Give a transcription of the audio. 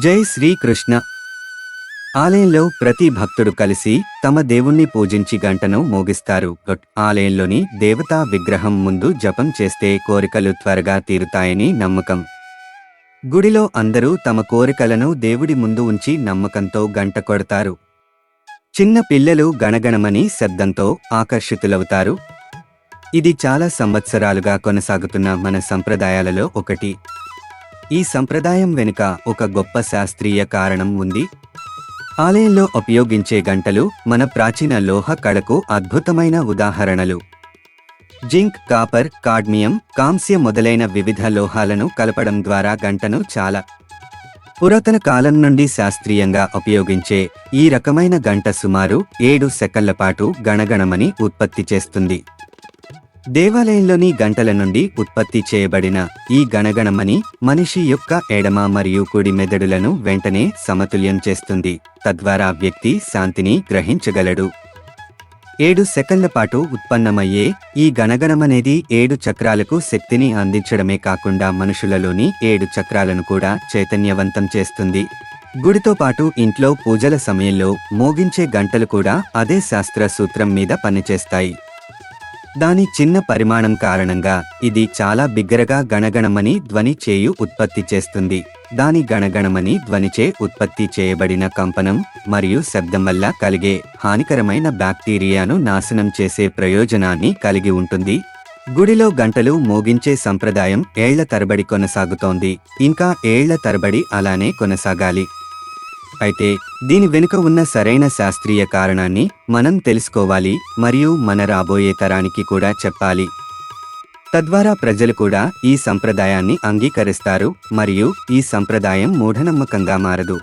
జై శ్రీకృష్ణ. ఆలయంలో ప్రతి భక్తుడు కలిసి తమ దేవుణ్ణి పూజించి గంటను మోగిస్తారు. ఆలయంలోని దేవతా విగ్రహం ముందు జపం చేస్తే కోరికలు త్వరగా తీరుతాయని నమ్మకం. గుడిలో అందరూ తమ కోరికలను దేవుడి ముందు ఉంచి నమ్మకంతో గంట కొడతారు. చిన్న పిల్లలు గణగణమని శబ్దంతో ఆకర్షితులవుతారు. ఇది చాలా సంవత్సరాలుగా కొనసాగుతున్న మన సంప్రదాయాలలో ఒకటి. ఈ సంప్రదాయం వెనుక ఒక గొప్ప శాస్త్రీయ కారణం ఉంది. ఆలయంలో ఉపయోగించే గంటలు మన ప్రాచీన లోహ కళకు అద్భుతమైన ఉదాహరణలు. జింక్ కాపర్ కాడ్మియం కాంస్య మొదలైన వివిధ లోహాలను కలపడం ద్వారా గంటను చాలా పురాతన కాలం నుండి శాస్త్రీయంగా ఉపయోగించే ఈ రకమైన గంట సుమారు ఏడు సెకన్ల పాటు గణగణమని ఉత్పత్తి చేస్తుంది. దేవాలయంలోని గంటల నుండి ఉత్పత్తి చేయబడిన ఈ గణగణమని మనిషి యొక్క ఎడమ మరియు కుడి మెదడులను వెంటనే సమతుల్యం చేస్తుంది. తద్వారా వ్యక్తి శాంతిని గ్రహించగలడు. ఏడు సెకన్ల పాటు ఉత్పన్నమయ్యే ఈ గణగణమనేది ఏడు చక్రాలకు శక్తిని అందించడమే కాకుండా మనుషులలోని ఏడు చక్రాలను కూడా చైతన్యవంతం చేస్తుంది. గుడితో పాటు ఇంట్లో పూజల సమయంలో మోగించే గంటలు కూడా అదే శాస్త్ర సూత్రం మీద పనిచేస్తాయి. దాని చిన్న పరిమాణం కారణంగా ఇది చాలా బిగ్గరగా గణగణమని ధ్వని చేయు ఉత్పత్తి చేస్తుంది. దాని గణగణమని ధ్వనిచే ఉత్పత్తి చేయబడిన కంపనం మరియు శబ్దం వల్ల కలిగే హానికరమైన బ్యాక్టీరియాను నాశనం చేసే ప్రయోజనాన్ని కలిగి ఉంటుంది. గుడిలో గంటలు మోగించే సంప్రదాయం ఏళ్ళ తరబడి కొనసాగుతోంది. ఇంకా ఏళ్ళ తరబడి అలానే కొనసాగాలి. అయితే దీని వెనుక ఉన్న సరైన శాస్త్రీయ కారణాన్ని మనం తెలుసుకోవాలి మరియు మన రాబోయే తరానికి కూడా చెప్పాలి. తద్వారా ప్రజలు కూడా ఈ సంప్రదాయాన్ని అంగీకరిస్తారు మరియు ఈ సంప్రదాయం మూఢనమ్మకంగా మారదు.